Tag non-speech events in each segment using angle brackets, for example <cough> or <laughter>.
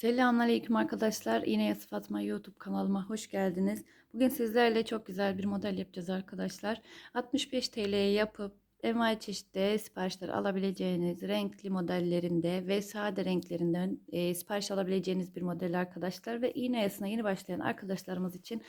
Selamünaleyküm arkadaşlar. Yine Yası Fatma YouTube kanalıma hoş geldiniz. Bugün sizlerle çok güzel bir model yapacağız arkadaşlar. 65 TL'ye yapıp envai çeşitli siparişler alabileceğiniz renkli modellerinde ve sade renklerinden e, sipariş alabileceğiniz bir model arkadaşlar. Ve iğne yasına yeni başlayan arkadaşlarımız için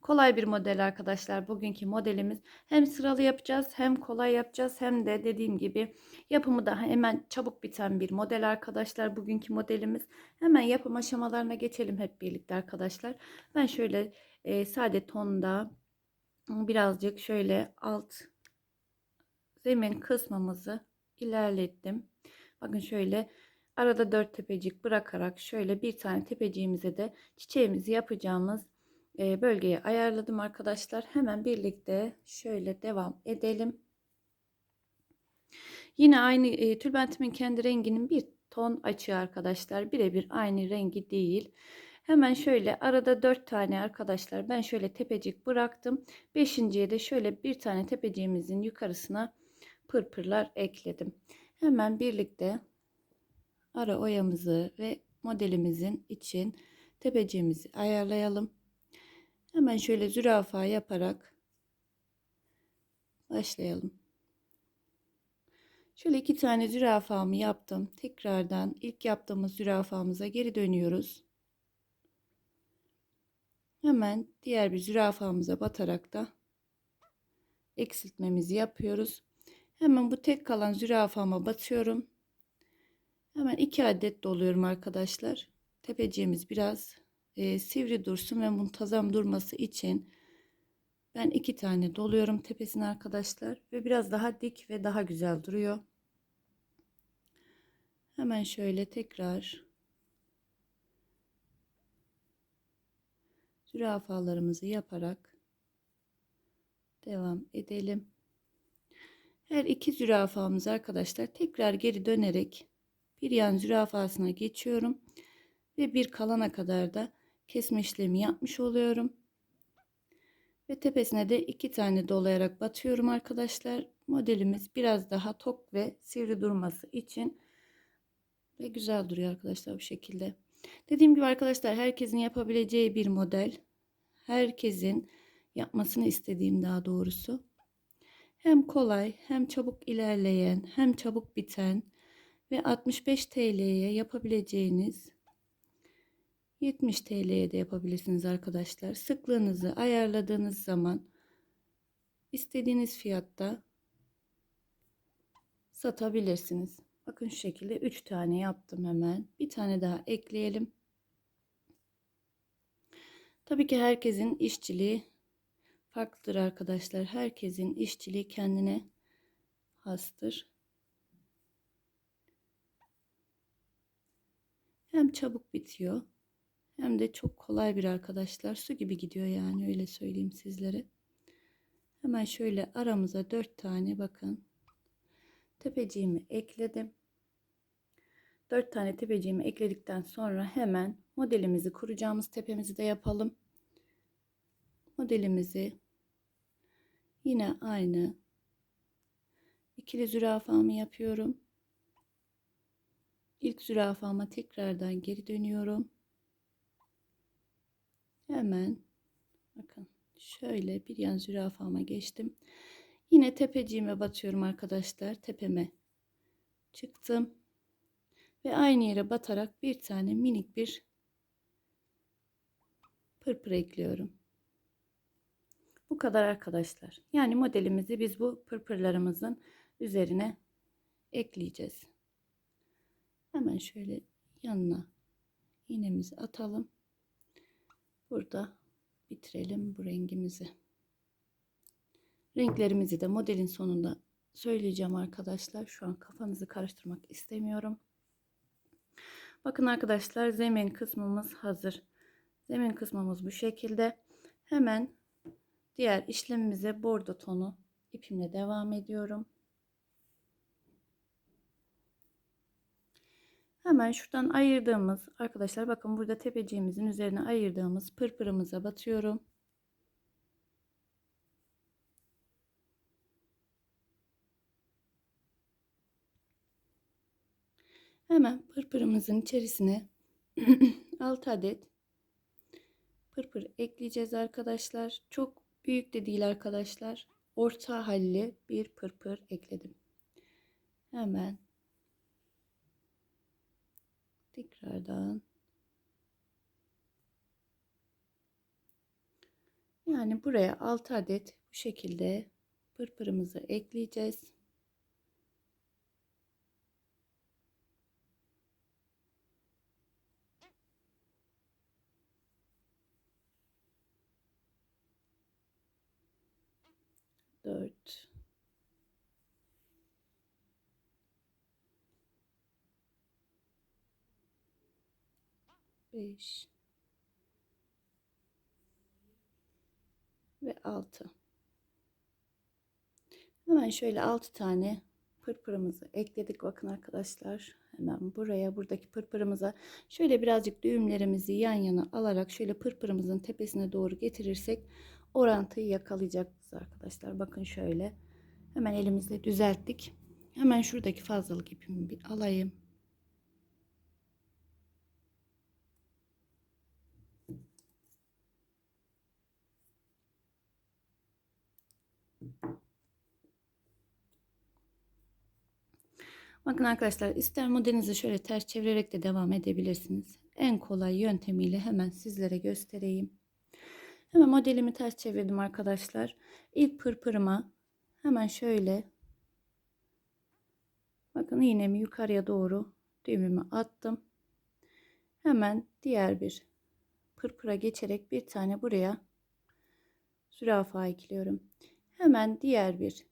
kolay bir model arkadaşlar. Bugünkü modelimiz hem sıralı yapacağız hem kolay yapacağız hem de dediğim gibi yapımı da hemen çabuk biten bir model arkadaşlar. Bugünkü modelimiz hemen yapım aşamalarına geçelim hep birlikte arkadaşlar. Ben şöyle e, sade tonda birazcık şöyle alt zemin kısmımızı ilerlettim. Bakın şöyle arada dört tepecik bırakarak şöyle bir tane tepeciğimize de çiçeğimizi yapacağımız e, bölgeyi ayarladım arkadaşlar. Hemen birlikte şöyle devam edelim. Yine aynı tülbentimin kendi renginin bir ton açığı arkadaşlar. Birebir aynı rengi değil. Hemen şöyle arada 4 tane arkadaşlar ben şöyle tepecik bıraktım. Beşinciye de şöyle bir tane tepeciğimizin yukarısına pırpırlar ekledim. Hemen birlikte ara oyamızı ve modelimizin için tepeciğimizi ayarlayalım. Hemen şöyle zürafa yaparak başlayalım. Şöyle iki tane zürafamı yaptım. Tekrardan ilk yaptığımız zürafamıza geri dönüyoruz. Hemen diğer bir zürafamıza batarak da eksiltmemizi yapıyoruz. Hemen bu tek kalan zürafama batıyorum. Hemen iki adet doluyorum arkadaşlar. Tepeciğimiz biraz e, sivri dursun ve muntazam durması için ben iki tane doluyorum tepesine arkadaşlar ve biraz daha dik ve daha güzel duruyor. Hemen şöyle tekrar zürafalarımızı yaparak devam edelim. Her iki zürafamız arkadaşlar tekrar geri dönerek bir yan zürafasına geçiyorum ve bir kalana kadar da kesme işlemi yapmış oluyorum. Ve tepesine de iki tane dolayarak batıyorum arkadaşlar. Modelimiz biraz daha tok ve sivri durması için ve güzel duruyor arkadaşlar bu şekilde. Dediğim gibi arkadaşlar herkesin yapabileceği bir model. Herkesin yapmasını istediğim daha doğrusu. Hem kolay hem çabuk ilerleyen hem çabuk biten ve 65 TL'ye yapabileceğiniz 70 TL'ye de yapabilirsiniz arkadaşlar. Sıklığınızı ayarladığınız zaman istediğiniz fiyatta satabilirsiniz. Bakın şu şekilde 3 tane yaptım hemen. Bir tane daha ekleyelim. Tabii ki herkesin işçiliği farklıdır arkadaşlar. Herkesin işçiliği kendine hastır. Hem çabuk bitiyor hem de çok kolay bir arkadaşlar. Su gibi gidiyor yani öyle söyleyeyim sizlere. Hemen şöyle aramıza 4 tane bakın. Tepeciğimi ekledim. 4 tane tepeciğimi ekledikten sonra hemen modelimizi kuracağımız tepemizi de yapalım. Modelimizi yine aynı ikili zürafamı yapıyorum. İlk zürafama tekrardan geri dönüyorum. Hemen bakın şöyle bir yan zürafama geçtim. Yine tepeciğime batıyorum arkadaşlar. Tepeme çıktım. Ve aynı yere batarak bir tane minik bir pırpır ekliyorum. Bu kadar arkadaşlar. Yani modelimizi biz bu pırpırlarımızın üzerine ekleyeceğiz. Hemen şöyle yanına iğnemizi atalım. Burada bitirelim bu rengimizi. Renklerimizi de modelin sonunda söyleyeceğim arkadaşlar. Şu an kafanızı karıştırmak istemiyorum. Bakın arkadaşlar zemin kısmımız hazır. Zemin kısmımız bu şekilde. Hemen diğer işlemimize bordo tonu ipimle devam ediyorum. Hemen şuradan ayırdığımız arkadaşlar bakın burada tepeciğimizin üzerine ayırdığımız pırpırımıza batıyorum. Hemen pırpırımızın içerisine <clears throat> 6 adet pırpır ekleyeceğiz arkadaşlar. Çok büyük de değil arkadaşlar. Orta halli bir pırpır ekledim. Hemen tekrardan yani buraya 6 adet bu şekilde pırpırımızı ekleyeceğiz. Dört. Beş. Ve altı. Hemen şöyle 6 tane pırpırımızı ekledik. Bakın arkadaşlar hemen buraya buradaki pırpırımıza şöyle birazcık düğümlerimizi yan yana alarak şöyle pırpırımızın tepesine doğru getirirsek orantıyı yakalayacağız arkadaşlar. Bakın şöyle hemen elimizle düzelttik. Hemen şuradaki fazlalık ipimi bir alayım. Bakın arkadaşlar ister modelinizi şöyle ters çevirerek de devam edebilirsiniz. En kolay yöntemiyle hemen sizlere göstereyim. Hemen modelimi ters çevirdim arkadaşlar. İlk pırpırıma hemen şöyle bakın iğnemi yukarıya doğru düğümümü attım. Hemen diğer bir pırpıra geçerek bir tane buraya zürafa ekliyorum. Hemen diğer bir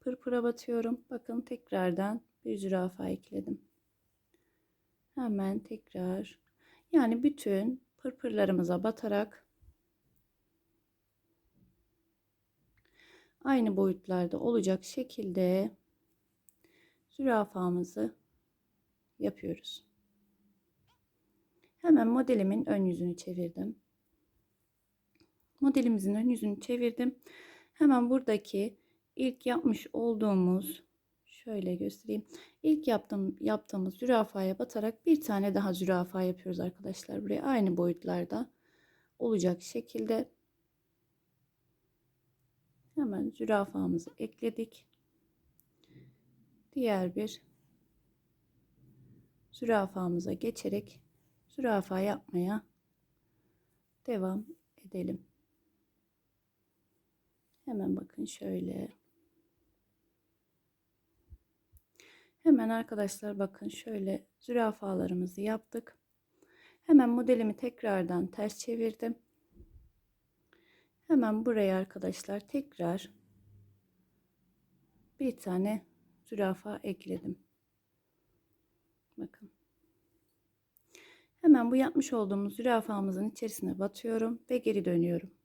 pırpıra batıyorum. Bakın tekrardan bir zürafa ekledim. Hemen tekrar yani bütün pırpırlarımıza batarak aynı boyutlarda olacak şekilde zürafamızı yapıyoruz. Hemen modelimin ön yüzünü çevirdim. Modelimizin ön yüzünü çevirdim. Hemen buradaki ilk yapmış olduğumuz şöyle göstereyim. İlk yaptığım, yaptığımız zürafaya batarak bir tane daha zürafa yapıyoruz arkadaşlar. Buraya aynı boyutlarda olacak şekilde hemen zürafamızı ekledik. Diğer bir zürafamıza geçerek zürafa yapmaya devam edelim. Hemen bakın şöyle. Hemen arkadaşlar bakın şöyle zürafalarımızı yaptık. Hemen modelimi tekrardan ters çevirdim. Hemen buraya arkadaşlar tekrar bir tane zürafa ekledim. Bakın. Hemen bu yapmış olduğumuz zürafamızın içerisine batıyorum ve geri dönüyorum.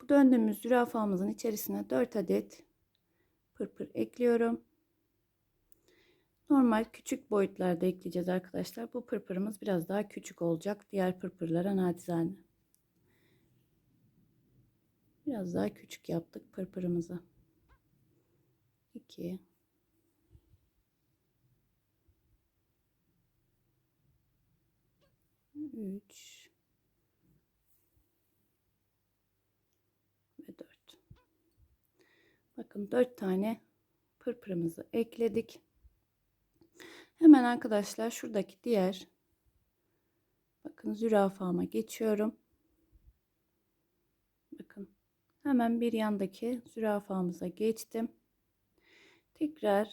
Bu döndüğümüz zürafamızın içerisine 4 adet pırpır ekliyorum. Normal küçük boyutlarda ekleyeceğiz arkadaşlar. Bu pırpırımız biraz daha küçük olacak. Diğer pırpırlara natizane. Biraz daha küçük yaptık pırpırımızı. 2 3 Bakın 4 tane pırpırımızı ekledik. Hemen arkadaşlar şuradaki diğer bakın zürafama geçiyorum. Bakın hemen bir yandaki zürafamıza geçtim. Tekrar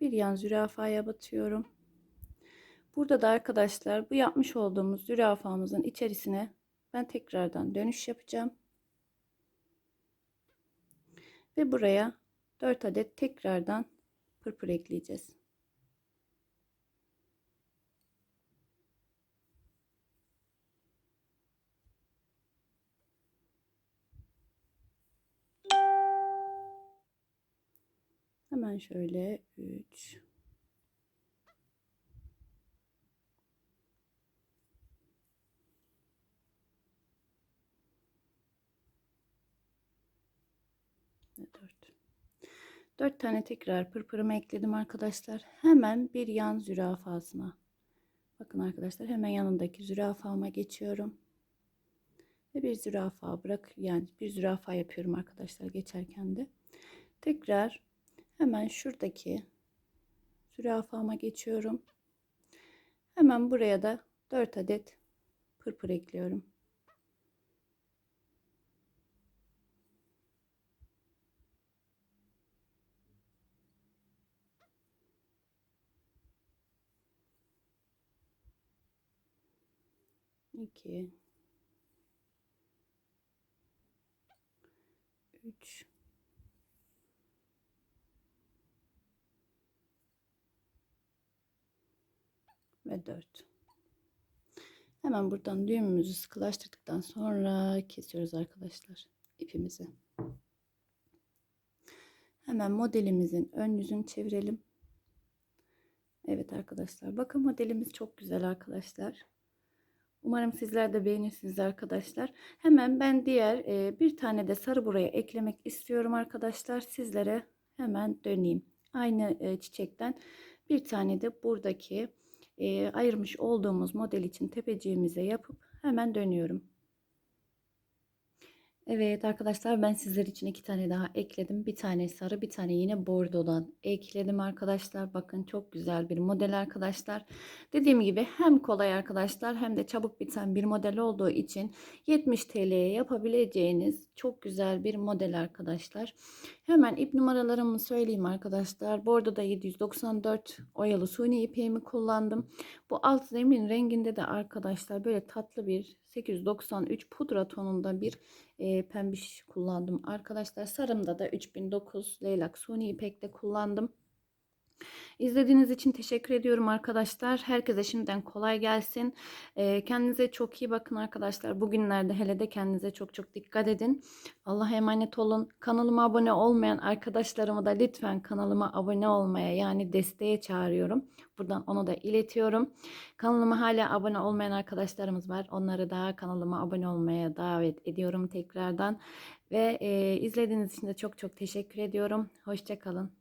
bir yan zürafaya batıyorum. Burada da arkadaşlar bu yapmış olduğumuz zürafamızın içerisine ben tekrardan dönüş yapacağım. Ve buraya 4 adet tekrardan pırpır ekleyeceğiz. Hemen şöyle 3 ve 4. 4 tane tekrar pırpırımı ekledim arkadaşlar. Hemen bir yan zürafasına. Bakın arkadaşlar hemen yanındaki zürafama geçiyorum. Ve bir zürafa bırak yani bir zürafa yapıyorum arkadaşlar geçerken de. Tekrar hemen şuradaki zürafama geçiyorum. Hemen buraya da 4 adet pırpır ekliyorum. İki, üç, ve 4. Hemen buradan düğümümüzü sıkılaştırdıktan sonra kesiyoruz arkadaşlar ipimizi. Hemen modelimizin ön yüzünü çevirelim. Evet arkadaşlar bakın modelimiz çok güzel arkadaşlar. Umarım sizler de beğenirsiniz arkadaşlar. Hemen ben diğer e, bir tane de sarı buraya eklemek istiyorum arkadaşlar. Sizlere hemen döneyim. Aynı e, çiçekten bir tane de buradaki e, ayırmış olduğumuz model için tepeciğimize yapıp hemen dönüyorum. Evet arkadaşlar ben sizler için iki tane daha ekledim. Bir tane sarı bir tane yine bordodan ekledim arkadaşlar. Bakın çok güzel bir model arkadaşlar. Dediğim gibi hem kolay arkadaşlar hem de çabuk biten bir model olduğu için 70 TL'ye yapabileceğiniz çok güzel bir model arkadaşlar. Hemen ip numaralarımı söyleyeyim arkadaşlar. Bordoda 794 oyalı suni ipeğimi kullandım. Bu alt zemin renginde de arkadaşlar böyle tatlı bir 893 pudra tonunda bir e, pembiş kullandım. Arkadaşlar sarımda da 3009 leylak suni ipekte kullandım. İzlediğiniz için teşekkür ediyorum arkadaşlar. Herkese şimdiden kolay gelsin. Ee, kendinize çok iyi bakın arkadaşlar. Bugünlerde hele de kendinize çok çok dikkat edin. Allah'a emanet olun. Kanalıma abone olmayan arkadaşlarımı da lütfen kanalıma abone olmaya yani desteğe çağırıyorum. Buradan onu da iletiyorum. Kanalıma hala abone olmayan arkadaşlarımız var. Onları da kanalıma abone olmaya davet ediyorum tekrardan. Ve e, izlediğiniz için de çok çok teşekkür ediyorum. Hoşçakalın.